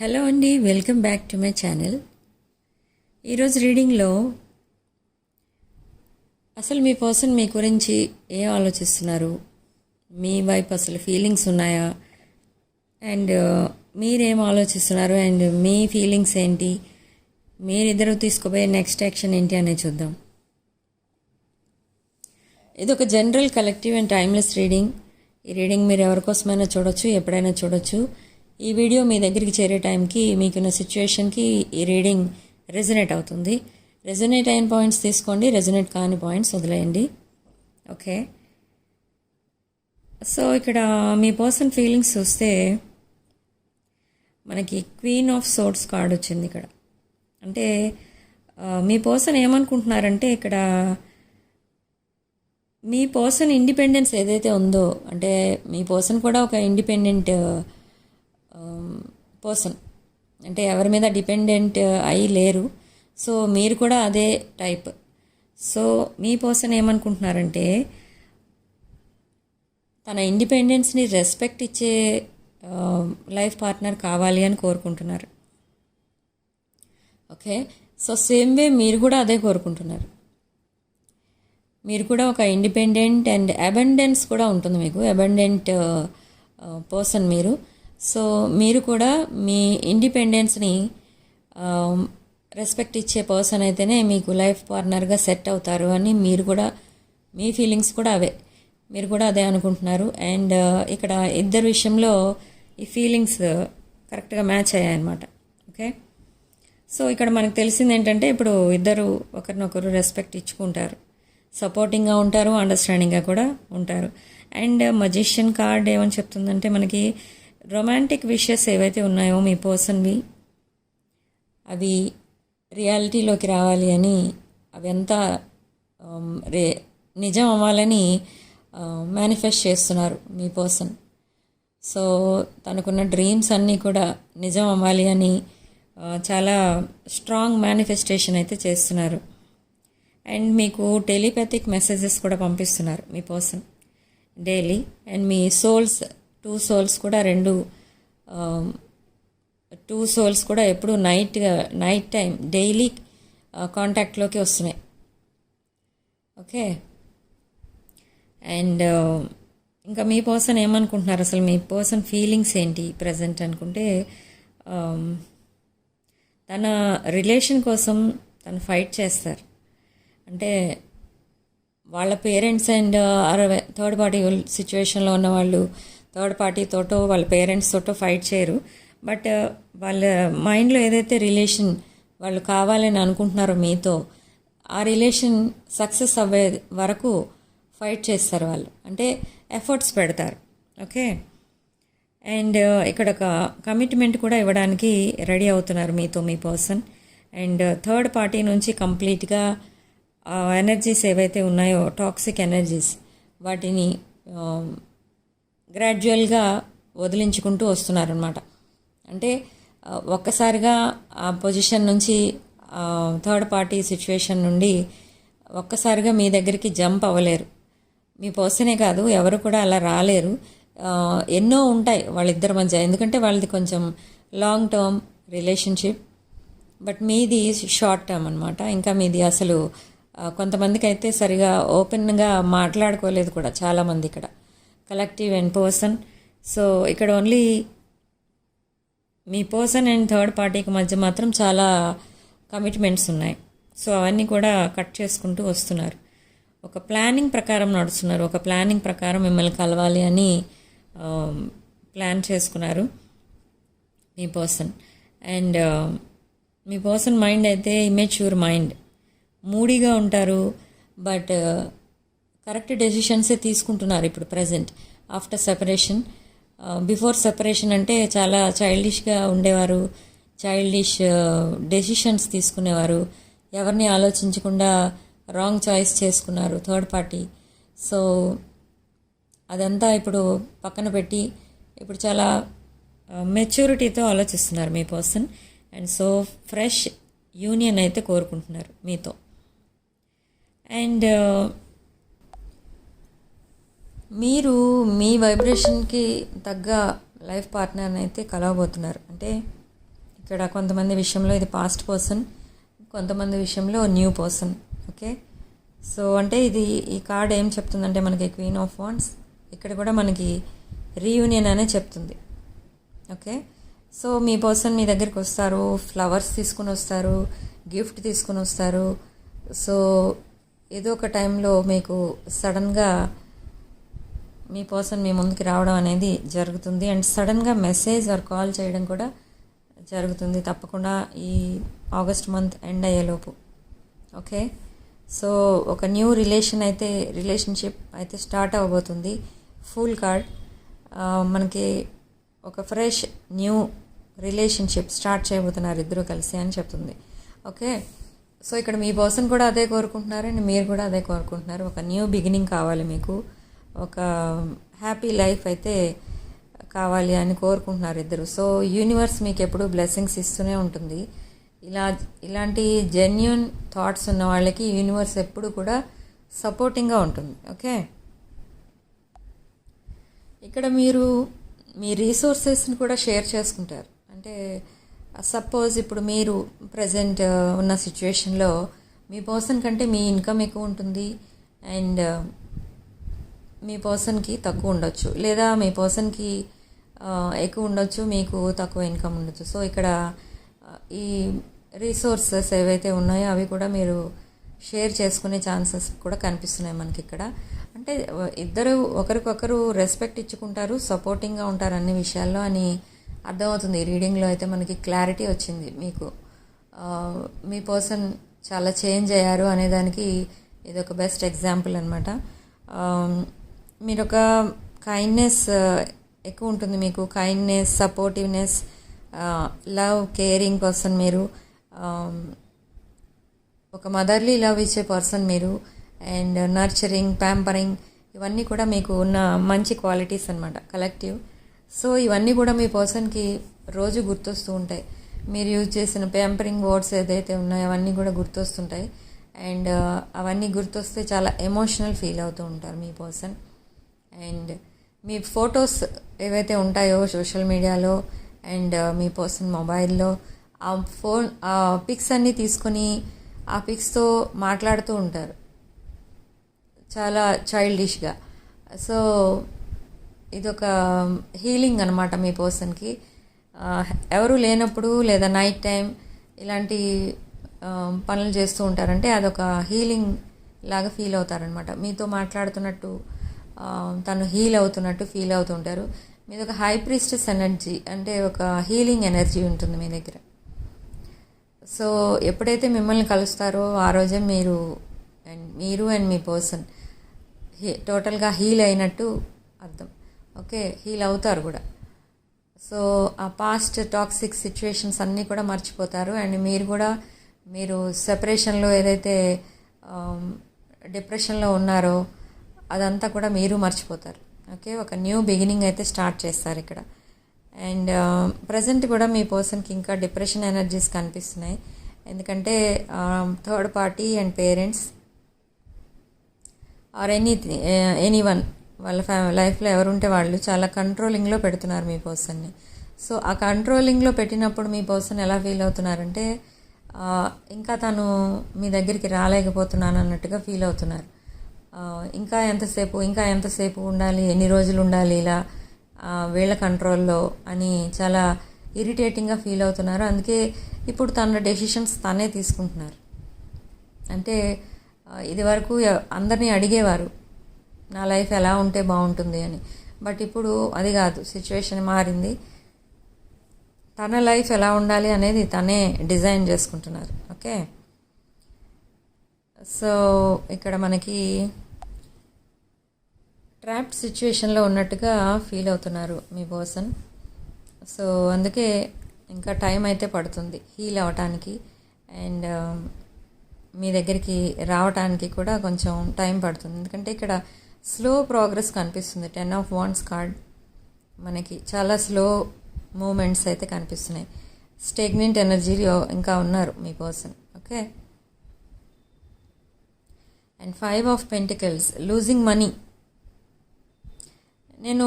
Hello అండి welcome back to my channel ఈరోజు రీడింగ్లో అసలు మీ పర్సన్ మీ గురించి ఏం ఆలోచిస్తున్నారు? మీ వైపు అసలు ఫీలింగ్స్ ఉన్నాయా? అండ్ uh, మీరేం ఆలోచిస్తున్నారు? అండ్ మీ ఫీలింగ్స్ ఏంటి? మీరిద్దరూ తీసుకోబోయే నెక్స్ట్ యాక్షన్ ఏంటి అనేది చూద్దాం. ఇది ఒక general collective and timeless reading ఈ రీడింగ్ మీరు ఎవరికోసమైనా చూడొచ్చు ఎప్పుడైనా చూడొచ్చు. ఈ వీడియో మీ దగ్గరికి చేరే టైంకి మీకున్న సిచ్యువేషన్కి ఈ రీడింగ్ రెజనేట్ అవుతుంది. రెజనేట్ అయిన పాయింట్స్ తీసుకోండి రెజనేట్ కాని పాయింట్స్ వదిలేయండి. ఓకే? సో ఇక్కడ మీ పర్సన్ ఫీలింగ్స్ చూస్తే మనకి క్వీన్ ఆఫ్ సోర్ట్స్ కార్డ్ వచ్చింది ఇక్కడ. అంటే మీ పర్సన్ ఏమనుకుంటున్నారంటే ఇక్కడ మీ పర్సన్ ఇండిపెండెన్స్ ఏదైతే ఉందో అంటే మీ పర్సన్ కూడా ఒక ఇండిపెండెంట్ పర్సన్ అంటే ఎవరి మీద డిపెండెంట్ uh, అయి లేరు. సో మీరు కూడా అదే టైప్ సో మీ పర్సన్ ఏమనుకుంటున్నారంటే తన ఇండిపెండెన్స్ని రెస్పెక్ట్ ఇచ్చే uh, లైఫ్ పార్ట్నర్ కావాలి అని కోరుకుంటున్నారు. ఓకే? సో సేమ్ వే మీరు కూడా అదే కోరుకుంటున్నారు. మీరు కూడా ఒక ఇండిపెండెంట్ అండ్ అబండెన్స్ కూడా ఉంటుంది మీకు. అబండెంట్ పర్సన్ uh, మీరు. సో మీరు కూడా మీ ఇండిపెండెన్స్ని రెస్పెక్ట్ ఇచ్చే పర్సన్ అయితేనే మీకు లైఫ్ పార్ట్నర్గా సెట్ అవుతారు అని మీరు కూడా మీ ఫీలింగ్స్ కూడా అవే. మీరు కూడా అదే అనుకుంటున్నారు. అండ్ uh, ఇక్కడ ఇద్దరు విషయంలో ఈ ఫీలింగ్స్ కరెక్ట్గా మ్యాచ్ అయ్యాయన్నమాట. ఓకే సో ఇక్కడ మనకు తెలిసింది ఏంటంటే ఇప్పుడు ఇద్దరు ఒకరినొకరు రెస్పెక్ట్ ఇచ్చుకుంటారు. సపోర్టింగ్గా ఉంటారు అండర్స్టాండింగ్గా కూడా ఉంటారు. అండ్ మజిషియన్ కార్డ్ ఏమని చెప్తుందంటే మనకి రొమాంటిక్ విషెస్ ఏవైతే ఉన్నాయో మీ పర్సన్వి అవి రియాలిటీలోకి రావాలి అని అవి అంతా రే నిజం అవ్వాలని మేనిఫెస్ట్ చేస్తున్నారు మీ పర్సన్. సో తనకున్న డ్రీమ్స్ అన్నీ కూడా నిజం అవ్వాలి అని చాలా స్ట్రాంగ్ మేనిఫెస్టేషన్ అయితే చేస్తున్నారు. అండ్ మీకు టెలిపాథిక్ మెసేజెస్ కూడా పంపిస్తున్నారు మీ పర్సన్ డైలీ. అండ్ మీ సోల్స్ టూ సోల్స్ కూడా రెండు um, టూ సోల్స్ కూడా ఎప్పుడు నైట్ నైట్ టైం డైలీ కాంటాక్ట్లోకి వస్తున్నాయి. ఓకే? అండ్ um, ఇంకా మీ పర్సన్ ఏమనుకుంటున్నారు? అసలు మీ పర్సన్ ఫీలింగ్స్ ఏంటి ప్రజెంట్ అనుకుంటే um, తన రిలేషన్ కోసం తను ఫైట్ చేస్తారు. అంటే వాళ్ళ parents and uh, third party సిచ్యువేషన్లో ఉన్న వాళ్ళు థర్డ్ పార్టీతోటో వాళ్ళ పేరెంట్స్ తోటో ఫైట్ చేయరు. బట్ వాళ్ళ మైండ్లో ఏదైతే రిలేషన్ వాళ్ళు కావాలని అనుకుంటున్నారో మీతో ఆ రిలేషన్ సక్సెస్ అవ్వే వరకు ఫైట్ చేస్తారు వాళ్ళు. అంటే ఎఫర్ట్స్ పెడతారు. ఓకే? అండ్ ఇక్కడ ఒక కమిట్మెంట్ కూడా ఇవ్వడానికి రెడీ అవుతున్నారు మీతో మీ పర్సన్. అండ్ థర్డ్ పార్టీ నుంచి కంప్లీట్గా ఎనర్జీస్ ఏవైతే ఉన్నాయో టాక్సిక్ ఎనర్జీస్ వాటిని గ్రాడ్యువల్గా వదిలించుకుంటూ వస్తున్నారనమాట అంటే ఒక్కసారిగా ఆ పొజిషన్ నుంచి థర్డ్ పార్టీ సిచ్యువేషన్ నుండి ఒక్కసారిగా మీ దగ్గరికి జంప్ అవ్వలేరు. మీ పర్సనే కాదు ఎవరు కూడా అలా రాలేరు. ఎన్నో ఉంటాయి వాళ్ళిద్దరి మధ్య. ఎందుకంటే వాళ్ళది కొంచెం లాంగ్ టర్మ్ రిలేషన్షిప్ బట్ మీది షార్ట్ టర్మ్ అనమాట ఇంకా మీది అసలు కొంతమందికి అయితే సరిగా ఓపెన్గా మాట్లాడుకోలేదు కూడా చాలామంది ఇక్కడ. కలెక్టివ్ అండ్ పర్సన్ సో ఇక్కడ ఓన్లీ మీ పర్సన్ అండ్ థర్డ్ పార్టీకి మధ్య మాత్రం చాలా కమిట్మెంట్స్ ఉన్నాయి. సో అవన్నీ కూడా కట్ చేసుకుంటూ వస్తున్నారు. ఒక ప్లానింగ్ ప్రకారం నడుస్తున్నారు. ఒక ప్లానింగ్ ప్రకారం మిమ్మల్ని కలవాలి అని um, ప్లాన్ చేసుకున్నారు మీ పర్సన్ అండ్ um, మీ పర్సన్ మైండ్ అయితే ఇమేచ్యూర్ మైండ్ మూడీగా ఉంటారు బట్ కరెక్ట్ డెసిషన్సే తీసుకుంటున్నారు ఇప్పుడు present after separation. Before separation అంటే చాలా చైల్డిష్గా ఉండేవారు చైల్డిష్ డెసిషన్స్ తీసుకునేవారు. ఎవరిని ఆలోచించకుండా రాంగ్ చాయిస్ చేసుకున్నారు థర్డ్ పార్టీ. సో అదంతా ఇప్పుడు పక్కన పెట్టి ఇప్పుడు చాలా మెచ్యూరిటీతో ఆలోచిస్తున్నారు మీ person. And so fresh union అయితే కోరుకుంటున్నారు మీతో. అండ్ మీరు మీ వైబ్రేషన్కి తగ్గ లైఫ్ పార్ట్నర్ని అయితే కలవబోతున్నారు. అంటే ఇక్కడ కొంతమంది విషయంలో ఇది పాస్ట్ పర్సన్ కొంతమంది విషయంలో న్యూ పర్సన్. ఓకే? సో అంటే ఇది ఈ కార్డ్ ఏం చెప్తుందంటే మనకి క్వీన్ ఆఫ్ వాండ్స్ ఇక్కడ కూడా మనకి రీయూనియన్ అనే చెప్తుంది. ఓకే? సో మీ పర్సన్ మీ దగ్గరికి వస్తారు ఫ్లవర్స్ తీసుకుని వస్తారు గిఫ్ట్ తీసుకుని వస్తారు. సో ఏదో ఒక టైంలో మీకు సడన్గా మీ పర్సన్ మీ ముందుకు రావడం అనేది జరుగుతుంది. అండ్ సడన్గా మెసేజ్ ఆర్ కాల్ చేయడం కూడా జరుగుతుంది. తప్పకుండా ఈ ఆగస్ట్ మంత్ ఎండ్ అయ్యేలోపు ఓకే సో ఒక న్యూ రిలేషన్ అయితే రిలేషన్షిప్ అయితే స్టార్ట్ అవ్వబోతుంది. ఫుల్ కార్డ్ మనకి ఒక ఫ్రెష్ న్యూ రిలేషన్షిప్ స్టార్ట్ చేయబోతున్నారు ఇద్దరు కలిసి అని చెప్తుంది. ఓకే సో ఇక్కడ మీ పర్సన్ కూడా అదే కోరుకుంటున్నారు అండ్ మీరు కూడా అదే కోరుకుంటున్నారు. ఒక న్యూ బిగినింగ్ కావాలి మీకు. ఒక హ్యాపీ లైఫ్ అయితే కావాలి అని కోరుకుంటున్నారు ఇద్దరు. సో యూనివర్స్ మీకు ఎప్పుడు బ్లెస్సింగ్స్ ఇస్తూనే ఉంటుంది. ఇలా ఇలాంటి జెన్యున్ థాట్స్ ఉన్న వాళ్ళకి యూనివర్స్ ఎప్పుడు కూడా సపోర్టింగ్గా ఉంటుంది. ఓకే? ఇక్కడ మీరు మీ రీసోర్సెస్ని కూడా షేర్ చేసుకుంటారు. అంటే సపోజ్ ఇప్పుడు మీరు ప్రజెంట్ uh, ఉన్న సిచ్యువేషన్లో మీ పర్సన్ కంటే మీ ఇన్కమ్ ఎక్కువ ఉంటుంది. అండ్ మీ పర్సన్కి తక్కువ ఉండొచ్చు. లేదా మీ పర్సన్కి ఎక్కువ ఉండొచ్చు మీకు తక్కువ ఇన్కమ్ ఉండొచ్చు. సో ఇక్కడ ఈ రీసోర్సెస్ ఏవైతే ఉన్నాయో అవి కూడా మీరు షేర్ చేసుకునే ఛాన్సెస్ కూడా కనిపిస్తున్నాయి మనకి ఇక్కడ. అంటే ఇద్దరు ఒకరికొకరు రెస్పెక్ట్ ఇచ్చుకుంటారు సపోర్టింగ్గా ఉంటారు అన్ని విషయాల్లో అని అర్థమవుతుంది. రీడింగ్లో అయితే మనకి క్లారిటీ వచ్చింది మీకు. మీ పర్సన్ చాలా చేంజ్ అయ్యారు అనేదానికి ఇది ఒక బెస్ట్ ఎగ్జాంపుల్ అనమాట మీరు ఒక కైండ్నెస్ ఎక్కువ ఉంటుంది మీకు. Kindness supportiveness love caring person మీరు. Um, ఒక మదర్లీ లవ్ ఇచ్చే పర్సన్ మీరు. అండ్ నర్చరింగ్ ప్యాంపరింగ్ ఇవన్నీ కూడా మీకు ఉన్న మంచి క్వాలిటీస్ అనమాట కలెక్టివ్ సో ఇవన్నీ కూడా మీ పర్సన్కి రోజు గుర్తొస్తూ ఉంటాయి. మీరు యూజ్ చేసిన ప్యాంపరింగ్ వర్డ్స్ ఏదైతే ఉన్నాయో అవన్నీ కూడా గుర్తొస్తుంటాయి. అండ్ uh, అవన్నీ గుర్తొస్తే చాలా ఎమోషనల్ ఫీల్ అవుతూ ఉంటారు మీ పర్సన్ అండ్ మీ ఫొటోస్ ఏవైతే ఉంటాయో సోషల్ మీడియాలో అండ్ మీ పర్సన్ మొబైల్లో ఆ ఫోన్ ఆ పిక్స్ అన్నీ తీసుకొని ఆ పిక్స్తో మాట్లాడుతూ ఉంటారు. చాలా చైల్డిష్గా సో ఇదొక హీలింగ్ అనమాట మీ పర్సన్కి. ఎవరు లేనప్పుడు లేదా నైట్ టైం ఇలాంటి పనులు చేస్తూ ఉంటారంటే అదొక హీలింగ్ లాగా ఫీల్ అవుతారనమాట మీతో మాట్లాడుతున్నట్టు తను హీల్ అవుతున్నట్టు ఫీల్ అవుతుంటారు. మీద ఒక హైప్రిస్టెస్ ఎనర్జీ అంటే ఒక హీలింగ్ ఎనర్జీ ఉంటుంది మీ దగ్గర. సో ఎప్పుడైతే మిమ్మల్ని కలుస్తారో ఆ రోజే మీరు అండ్ మీరు అండ్ మీ పర్సన్ హీ టోటల్గా హీల్ అయినట్టు అర్థం. ఓకే హీల్ అవుతారు కూడా. సో ఆ పాస్ట్ టాక్సిక్ సిచ్యువేషన్స్ అన్నీ కూడా మర్చిపోతారు. అండ్ మీరు కూడా మీరు సెపరేషన్లో ఏదైతే డిప్రెషన్లో ఉన్నారో అదంతా కూడా మీరు మర్చిపోతారు. ఓకే? ఒక న్యూ బిగినింగ్ అయితే స్టార్ట్ చేస్తారు ఇక్కడ. అండ్ ప్రజెంట్ కూడా మీ పర్సన్కి ఇంకా డిప్రెషన్ ఎనర్జీస్ కనిపిస్తున్నాయి. ఎందుకంటే third party and parents or any any one వాళ్ళ ఫ్యా లైఫ్లో ఎవరుంటే వాళ్ళు చాలా కంట్రోలింగ్లో పెడుతున్నారు మీ పర్సన్ని. సో ఆ కంట్రోలింగ్లో పెట్టినప్పుడు మీ పర్సన్ ఎలా ఫీల్ అవుతున్నారంటే ఇంకా తను మీ దగ్గరికి రాలేకపోతున్నాను అన్నట్టుగా ఫీల్ అవుతున్నారు. ఇంకా ఎంతసేపు ఇంకా ఎంతసేపు ఉండాలి ఎన్ని రోజులు ఉండాలి ఇలా వీళ్ళ కంట్రోల్లో అని చాలా ఇరిటేటింగ్గా ఫీల్ అవుతున్నారు. అందుకే ఇప్పుడు తన డెసిషన్స్ తానే తీసుకుంటున్నారు. అంటే ఇది వరకు అందరినీ అడిగేవారు నా లైఫ్ ఎలా ఉంటే బాగుంటుంది అని. బట్ ఇప్పుడు అది కాదు సిచ్యువేషన్ మారింది. తన లైఫ్ ఎలా ఉండాలి అనేది తనే డిజైన్ చేసుకుంటున్నారు. ఓకే సో ఇక్కడ మనకి ట్రాప్డ్ సిచ్యువేషన్లో ఉన్నట్టుగా ఫీల్ అవుతున్నారు మీ పర్సన్ సో అందుకే ఇంకా టైం అయితే పడుతుంది హీల్ అవ్వటానికి అండ్ um, మీ దగ్గరికి రావటానికి కూడా కొంచెం టైం పడుతుంది. ఎందుకంటే ఇక్కడ స్లో ప్రోగ్రెస్ కనిపిస్తుంది. టెన్ ఆఫ్ వాన్స్ కార్డ్ మనకి చాలా స్లో మూమెంట్స్ అయితే కనిపిస్తున్నాయి. స్టెగ్నెంట్ ఎనర్జీలో ఇంకా ఉన్నారు మీ person okay and five of pentacles losing money నేను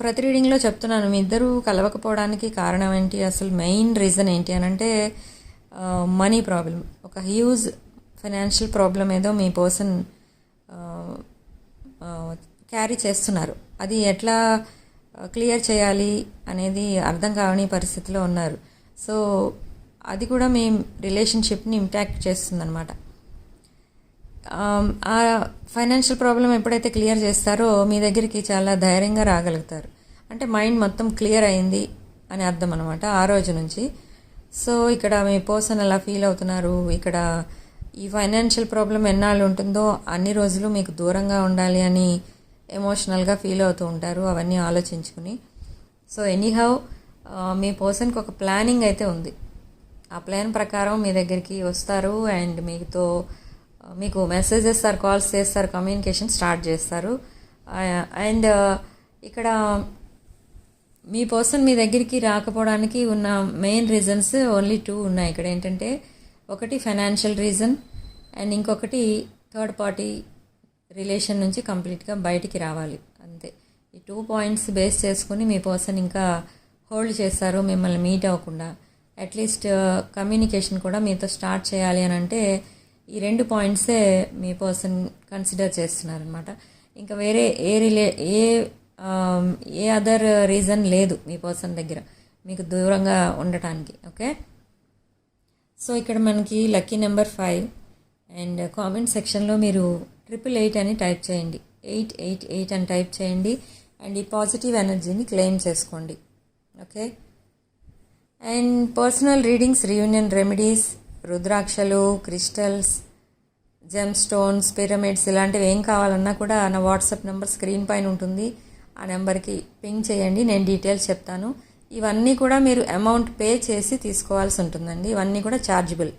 ప్రతి రీడింగ్లో చెప్తున్నాను మీ ఇద్దరు కలవకపోవడానికి కారణం ఏంటి? అసలు మెయిన్ రీజన్ ఏంటి అని అంటే మనీ ప్రాబ్లం ఒక హ్యూజ్ ఫైనాన్షియల్ ప్రాబ్లం ఏదో మీ పర్సన్ క్యారీ చేస్తున్నారు. అది ఎట్లా క్లియర్ చేయాలి అనేది అర్థం కావని పరిస్థితిలో ఉన్నారు. సో అది కూడా మీ రిలేషన్షిప్ని ఇంపాక్ట్ చేస్తుందన్నమాట. ఆ ఫైనాన్షియల్ ప్రాబ్లం ఎప్పుడైతే క్లియర్ చేస్తారో మీ దగ్గరికి చాలా ధైర్యంగా రాగలుగుతారు. అంటే మైండ్ మొత్తం క్లియర్ అయింది అని అర్థం అనమాట ఆ రోజు నుంచి. సో ఇక్కడ మీ పర్సన్ ఎలా ఫీల్ అవుతున్నారు? ఇక్కడ ఈ ఫైనాన్షియల్ ప్రాబ్లం ఎన్నాళ్ళు ఉంటుందో అన్ని రోజులు మీకు దూరంగా ఉండాలి అని ఎమోషనల్గా ఫీల్ అవుతూ ఉంటారు అవన్నీ ఆలోచించుకుని. సో ఎనీహౌ మీ పర్సన్కి ఒక ప్లానింగ్ అయితే ఉంది. ఆ ప్లాన్ ప్రకారం మీ దగ్గరికి వస్తారు అండ్ మీతో మీకు మెసేజ్ చేస్తారు కాల్స్ చేస్తారు కమ్యూనికేషన్ స్టార్ట్ చేస్తారు. అండ్ uh, ఇక్కడ మీ పర్సన్ మీ దగ్గరికి రాకపోవడానికి ఉన్న మెయిన్ రీజన్స్ ఓన్లీ టూ ఉన్నాయి. ఇక్కడ ఏంటంటే ఒకటి ఫైనాన్షియల్ రీజన్ అండ్ ఇంకొకటి థర్డ్ పార్టీ రిలేషన్ నుంచి కంప్లీట్గా బయటికి రావాలి. అంతే. ఈ టూ పాయింట్స్ బేస్ చేసుకుని మీ పర్సన్ ఇంకా హోల్డ్ చేస్తారు మిమ్మల్ని మీట్ అవ్వకుండా. అట్లీస్ట్ కమ్యూనికేషన్ uh, కూడా మీతో స్టార్ట్ చేయాలి అని అంటే ఈ రెండు పాయింట్సే మీ పర్సన్ కన్సిడర్ చేస్తున్నారనమాట ఇంకా వేరే ఏ రిలే ఏ ఏ అదర్ రీజన్ లేదు మీ పర్సన్ దగ్గర. మీకు దూరంగా ఉండటానికి ఓకే? సో ఇక్కడ మనకి lucky number five and comment సెక్షన్లో మీరు ట్రిపుల్ ఎయిట్ అని టైప్ చేయండి. ఎయిట్ ఎయిట్ ఎయిట్ అని టైప్ చేయండి. అండ్ ఈ పాజిటివ్ ఎనర్జీని క్లెయిమ్ చేసుకోండి. Okay? And personal readings reunion remedies రుద్రాక్షలు క్రిస్టల్స్ జెమ్ స్టోన్స్ పిరమిడ్స్ ఇలాంటివి ఏం కావాలన్నా కూడా నా వాట్సాప్ నెంబర్ స్క్రీన్ పైన ఉంటుంది. ఆ నెంబర్కి పింగ్ చేయండి నేను డీటెయిల్స్ చెప్తాను. ఇవన్నీ కూడా మీరు అమౌంట్ పే చేసి తీసుకోవాల్సి ఉంటుందండి. ఇవన్నీ కూడా chargeable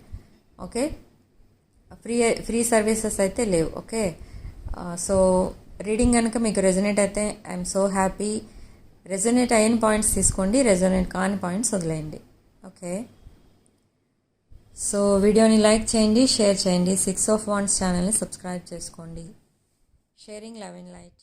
okay? Free free services అయితే లేవు. ఓకే? సో రీడింగ్ కనుక మీకు రెజనేట్ అయితే ఐఎమ్ సో హ్యాపీ. రెజనేట్ అయిన పాయింట్స్ తీసుకోండి రెజనేట్ కాని పాయింట్స్ వదిలేయండి. ఓకే? సో వీడియోని లైక్ చేయండి షేర్ చేయండి. సిక్స్ ఆఫ్ వాన్స్ ఛానల్ని సబ్స్క్రైబ్ చేసుకోండి. Sharing eleven light.